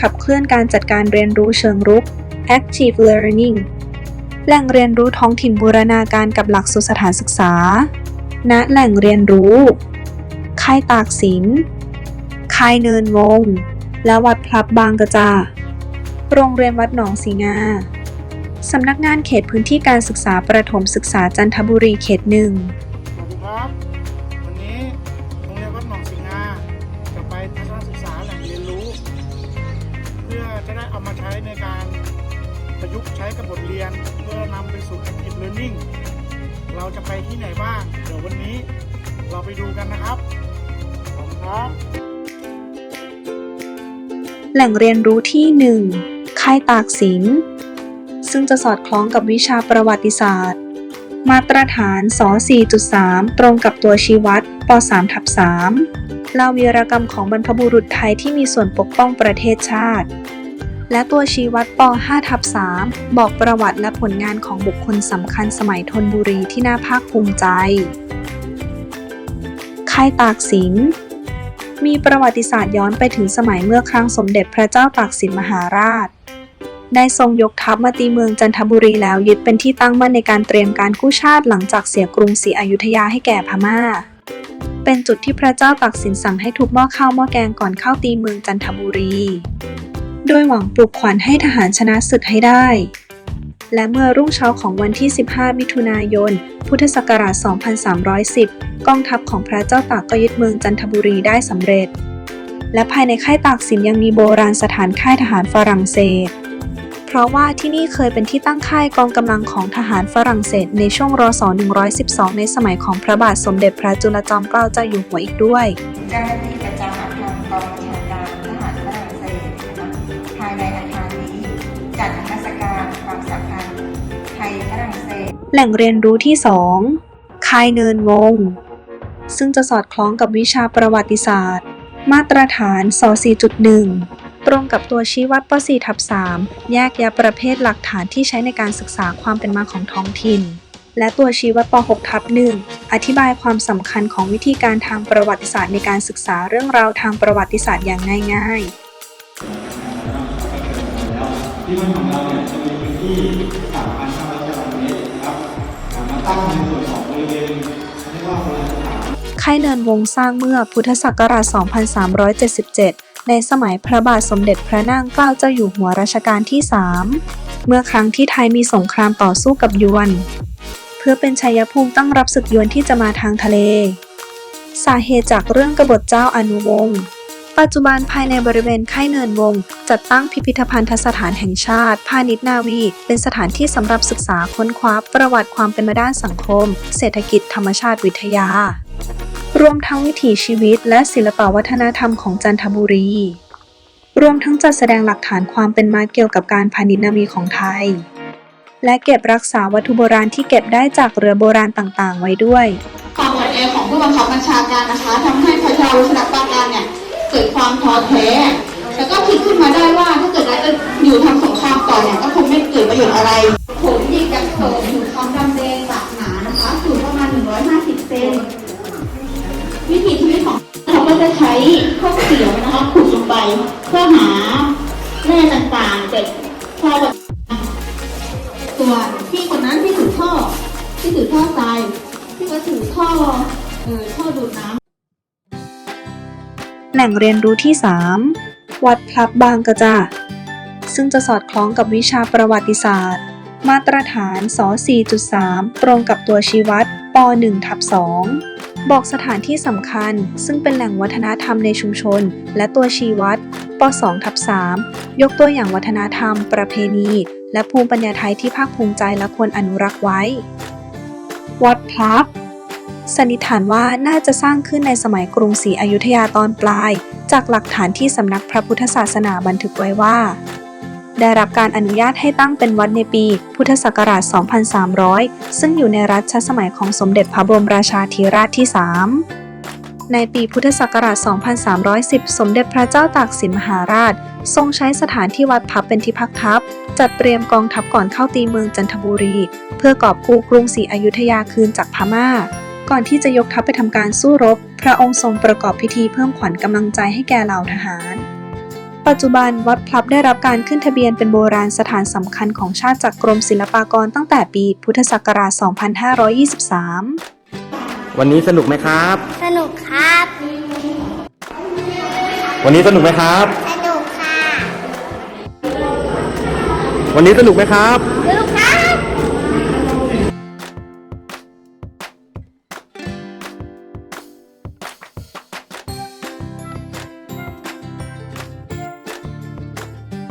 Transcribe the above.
ขับเคลื่อนการจัดการเรียนรู้เชิงรุก active learning แหล่งเรียนรู้ท้องถิ่นบูรณาการกับหลักสูตรสถานศึกษา ณ แหล่งเรียนรู้ ค่ายตากสิน ค่ายเนินวง และวัดพลับบางกระจา โรงเรียนวัดหนองสีงา สำนักงานเขตพื้นที่การศึกษาประถมศึกษาจันทบุรีเขตหนึ่งสวัสดีครับ วันนี้โรงเรียนวัดหนองสิงหาจะไปทัศนศึกษาแหล่งเรียนรู้ พื่อจะได้เอามาใช้ในการประยุกต์ใช้กับบทเรียน เพื่อนำไปสู่ active learning เราจะไปที่ไหนบ้าง เดี๋ยววันนี้เราไปดูกันนะครับขอบคุณครับแหล่งเรียนรู้ที่ 1 ค่ายตากสิน ซึ่งจะสอดคล้องกับวิชาประวัติศาสตร์ มาตรฐานส4.3 ตรงกับตัวชี้วัดป 3 ทับ3 ล่าวีรกรรมของบรรพบุรุษไทยที่มีส่วนปกป้องประเทศชาติ และตัวชี้วัดป 5 ทับ3บอกประวัติและผลงานของบุคคลสำคัญสมัยธนบุรีที่น่าภาคภูมิใจ ค่ายตากสิน มีประวัติศาสตร์ย้อนไปถึงสมัยเมื่อครั้งสมเด็จพระเจ้าตากสินมหาราชได้ทรงยกทัพมาตีเมืองจันทบุรีแล้วยึดเป็นที่ตั้งมั่นในการเตรียมการกู้ชาติหลังจากเสียกรุงศรีอยุธยาให้แก่พม่า เป็นจุดที่พระเจ้าตากสินสั่งให้ทุบหม้อข้าวหม้อแกงก่อนเข้าตีเมืองจันทบุรี โดยหวังปลุกขวัญให้ทหารชนะศึกให้ได้ และเมื่อรุ่งเช้าของวันที่ 15 มิถุนายน พุทธศักราช 2310 กองทัพของพระเจ้าตากก็ยึดเมืองจันทบุรีได้สำเร็จ และภายในค่ายตากสินยังมีโบราณสถานค่ายทหารฝรั่งเศส เพราะว่าที่นี่เคยเป็นที่ตั้งค่ายกองกำลังของทหารฝรั่งเศสในช่วงรศ 112 ในสมัยของพระบาทสมเด็จพระจุลจอมเกล้าเจ้าอยู่หัวอีกด้วยเจ้าหน้าที่ประจำอาคารกองบัญชาการทหารฝรั่งเศสนะคะภายในอาคารนี้จัดนิทรรศการความสัมพันธ์ไทยฝรั่งเศส แหล่งเรียนรู้ที่ 2 ค่ายเนินวง ซึ่งจะสอดคล้องกับวิชาประวัติศาสตร์ มาตรฐานส 4.1ต รงกับตัวชี้วัดป 4 ทับ3แยกแยะประเภทหลักฐานที่ใช้ในการศึกษาความเป็นมาของท้องถิ่น และตัวชี้วัดป 6 ทับ1อธิบายความสำคัญของวิธีการทางประวัติศาสตร์ในการศึกษาเรื่องราวทางประวัติศาสตร์อย่างง่ายๆที่มันของเราเนี่ยจะมีพื้นที่3,500ตารางเมตรนะครับอ่ามาตั้งในส่วนของบริเวณเรียกว่าโบราณสถานค่ายเนินวงสร้างเมื่อพุทธศักราช 2377 ในสมัยพระบาทสมเด็จพระนางเกล้าเจ้าอยู่หัวรัชกาลที่ 3 เมื่อครั้งที่ไทยมีสงครามต่อสู้กับยวน เพื่อเป็นชัยภูมิตั้งรับศึกยวนที่จะมาทางทะเล สาเหตุจากเรื่องกบฏเจ้าอนุวงศ์ปัจจุบันภายในบริเวณค่ายเนินวง จัดตั้งพิพิธภัณฑสถานแห่งชาติ พาณิชนาวี เป็นสถานที่สำหรับศึกษาค้นคว้าประวัติความเป็นมาด้านสังคม เศรษฐกิจธรรมชาติวิทยา รวมทั้งวิถีชีวิตและศิลปวัฒนธรรมของจันทบุรี รวมทั้งจัดแสดงหลักฐานความเป็นมาเกี่ยวกับการพาณิชย์นาวีของไทย และเก็บรักษาวัตถุโบราณที่เก็บได้จากเรือโบราณต่างๆ ไว้ด้วยความอ่อนแอของผู้บังคับบัญชาการนะคะทำให้พระชาวชนะปราการเนี่ยเกิดความท้อแท้แล้วก็คิดขึ้นมาได้ว่าถ้าเกิดเราจะอยู่ทำสงครามต่อเนี่ยก็คงไม่เกิดประโยชน์อะไรผมยิงจากโถ ขุดลงไปเพื่อหาแร่ต่างๆแต่พอแบส่วนพี่คนนั้นที่ถือท่อที่ถือท่อทรายที่ก็ถือท่อเออท่อดูดน้ำแหล่งเรียนรู้ที่ 3 วัดพลับบางกระจาซึ่งจะสอดคล้องกับวิชาประวัติศาสตร์ มาตรฐานส4.3 ตรงกับตัวชี้วัดป 1 ทับ2 บอกสถานที่สำคัญ ซึ่งเป็นแหล่งวัฒนธรรมในชุมชน และตัวชี้วัดป 2 ทับ3ยกตัวอย่างวัฒนธรรม ประเพณี และภูมิปัญญาไทยที่ภาคภูมิใจและควรอนุรักษ์ไว้ วัดพลับสันนิษฐานว่าน่าจะสร้างขึ้นในสมัยกรุงศรีอยุธยาตอนปลาย จากหลักฐานที่สำนักพระพุทธศาสนาบันทึกไว้ว่า ได้รับการอนุญาตให้ตั้งเป็นวัดในปี พุทธศักราช 2300 ซึ่งอยู่ในรัชสมัยของสมเด็จพระบรมราชาธิราชที่ 3 ในปีพุทธศักราช 2310 สมเด็จพระเจ้าตากสินมหาราช ทรงใช้สถานที่วัดพับเป็นที่พักทัพ จัดเตรียมกองทัพก่อนเข้าตีเมืองจันทบุรี เพื่อกอบกู้กรุงศรีอยุธยาคืนจากพม่าก่อนที่จะยกทัพไปทำการสู้รบ พระองค์ทรงประกอบพิธีเพิ่มขวัญกำลังใจให้แก่เหล่าทหาร ปัจจุบันวัดพลับได้รับการขึ้นทะเบียนเป็นโบราณสถานสำคัญของชาติจากกรมศิลปากรตั้งแต่ปีพุทธศักราช 2523 วันนี้สนุกไหมครับ สนุกครับ วันนี้สนุกไหมครับ สนุกค่ะ วันนี้สนุกไหมครับสนุ